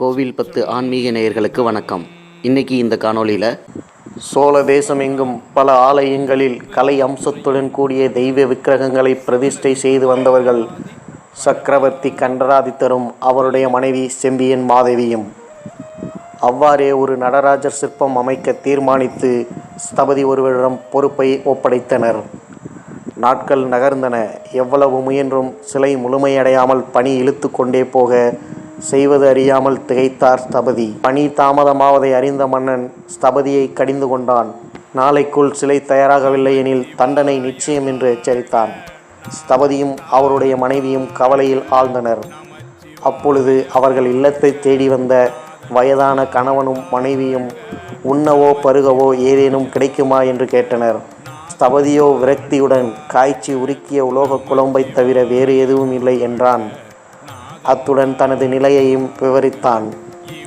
கோவில் பத்து ஆன்மீக நேயர்களுக்கு வணக்கம். இன்னைக்கு இந்த காணொளியில் சோழ தேசம் எங்கும் பல ஆலயங்களில் கலை அம்சத்துடன் கூடிய தெய்வ விக்கிரகங்களை பிரதிஷ்டை செய்து வந்தவர்கள் சக்கரவர்த்தி கண்டராதித்தரும் அவருடைய மனைவி செம்பியன் மாதேவியும். அவ்வாறே ஒரு நடராஜர் சிற்பம் அமைக்க தீர்மானித்து ஸ்தபதி ஒருவரிடம் பொறுப்பை ஒப்படைத்தனர். நாட்கள் நகர்ந்தன. எவ்வளவு முயன்றும் சிலை முழுமையடையாமல் பணி இழுத்து கொண்டே போக செய்வது அறியாமல் திகைத்தார் ஸ்தபதி. பணி தாமதமாவதை அறிந்த மன்னன் ஸ்தபதியை கடிந்து கொண்டான். நாளைக்குள் சிலை தயாராகவில்லை எனில் தண்டனை நிச்சயம் என்று எச்சரித்தான். ஸ்தபதியும் அவருடைய மனைவியும் கவலையில் ஆழ்ந்தனர். அப்பொழுது அவர்கள் இல்லத்தை தேடி வந்த வயதான கணவனும் மனைவியும் உண்ணவோ பருகவோ ஏதேனும் கிடைக்குமா? என்று கேட்டனர். ஸ்தபதியோ விரக்தியுடன் காய்ச்சி உருக்கிய உலோக குழம்பை தவிர வேறு எதுவும் இல்லை என்றான். அத்துடன் தனது நிலையையும் விவரித்தான்.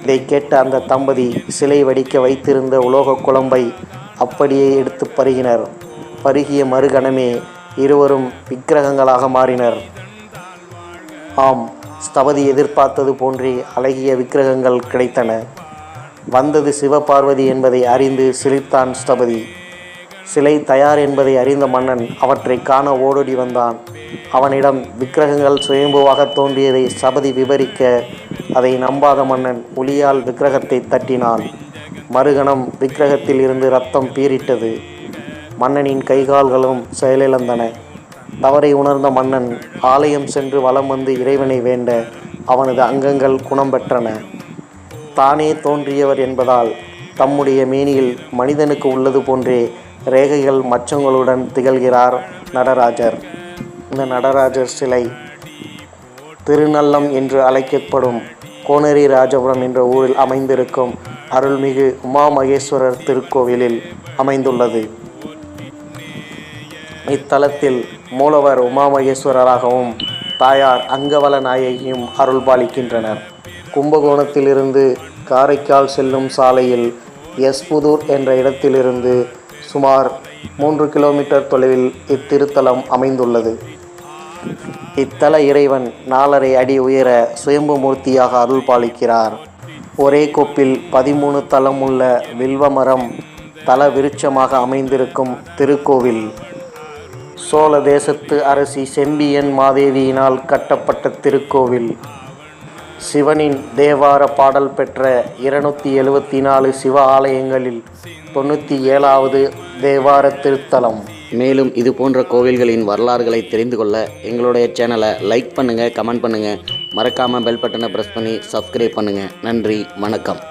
இதை கேட்ட அந்த தம்பதி சிலை வடிக்க வைத்திருந்த உலோகக் குழம்பை அப்படியே எடுத்து பருகினர். பருகிய மறுகணமே இருவரும் விக்கிரகங்களாக மாறினர். ஆம் ஸ்தபதி எதிர்பார்த்தது போன்றே அழகிய விக்கிரகங்கள் கிடைத்தன. வந்தது சிவபார்வதி என்பதை அறிந்து சிரித்தான் ஸ்தபதி. சிலை தயார் என்பதை அறிந்த மன்னன் அவற்றை காண ஓடோடி வந்தான். அவனிடம் விக்கிரகங்கள் சுயம்புவாக தோன்றியதை சபதி விவரிக்க அதை நம்பாத மன்னன் ஒளியால் விக்கிரகத்தை தட்டினான். மறுகணம் விக்கிரகத்தில் இருந்து ரத்தம் பீரிட்டது மன்னனின் கைகால்களும் செயலிழந்தன. தவறை உணர்ந்த மன்னன் ஆலயம் சென்று வலம் வந்து இறைவனை வேண்ட அவனது அங்கங்கள் குணம் பெற்றன தானே தோன்றியவர் என்பதால் தம்முடைய மேனியில் மனிதனுக்கு உள்ளது போன்றே ரேகைகள் மச்சங்களுடன் திகழ்கிறார் நடராஜர். இந்த நடராஜர் சிலை திருநல்லம் என்று அழைக்கப்படும் கோனேரி ராஜபுரம் என்ற ஊரில் அமைந்திருக்கும் அருள்மிகு உமா மகேஸ்வரர் திருக்கோவிலில் அமைந்துள்ளது. இத்தலத்தில் மூலவர் உமாமகேஸ்வரராகவும் தாயார் அங்கவல நாயகியும் அருள்பாலிக்கின்றனர். கும்பகோணத்திலிருந்து காரைக்கால் செல்லும் சாலையில் எஸ்புதூர் என்ற இடத்திலிருந்து சுமார் மூன்று கிலோமீட்டர் தொலைவில் இத்திருத்தலம் அமைந்துள்ளது. இத்தல இறைவன் நாலரை அடி உயர சுயம்பு மூர்த்தியாக அருள் பாலிக்கிறார் ஒரே கொப்பில் பதிமூணு தலம் உள்ள வில்வமரம் தல விருட்சமாக அமைந்திருக்கும் திருக்கோவில். சோழ தேசத்து அரசி செம்பியன் மாதேவியினால் கட்டப்பட்ட திருக்கோவில். சிவனின் தேவார பாடல் பெற்ற இருநூத்தி எழுவத்தி நாலு சிவ ஆலயங்களில் தொண்ணூற்றி ஏழாவது தேவார திருத்தலம். மேலும் இது போன்ற கோவில்களின் வரலாறுகளை தெரிந்து கொள்ள எங்களுடைய சேனலை லைக் பண்ணுங்கள் கமெண்ட் பண்ணுங்கள் மறக்காமல் பெல் பட்டனை ப்ரெஸ் பண்ணி சப்ஸ்கிரைப் பண்ணுங்கள் நன்றி வணக்கம்.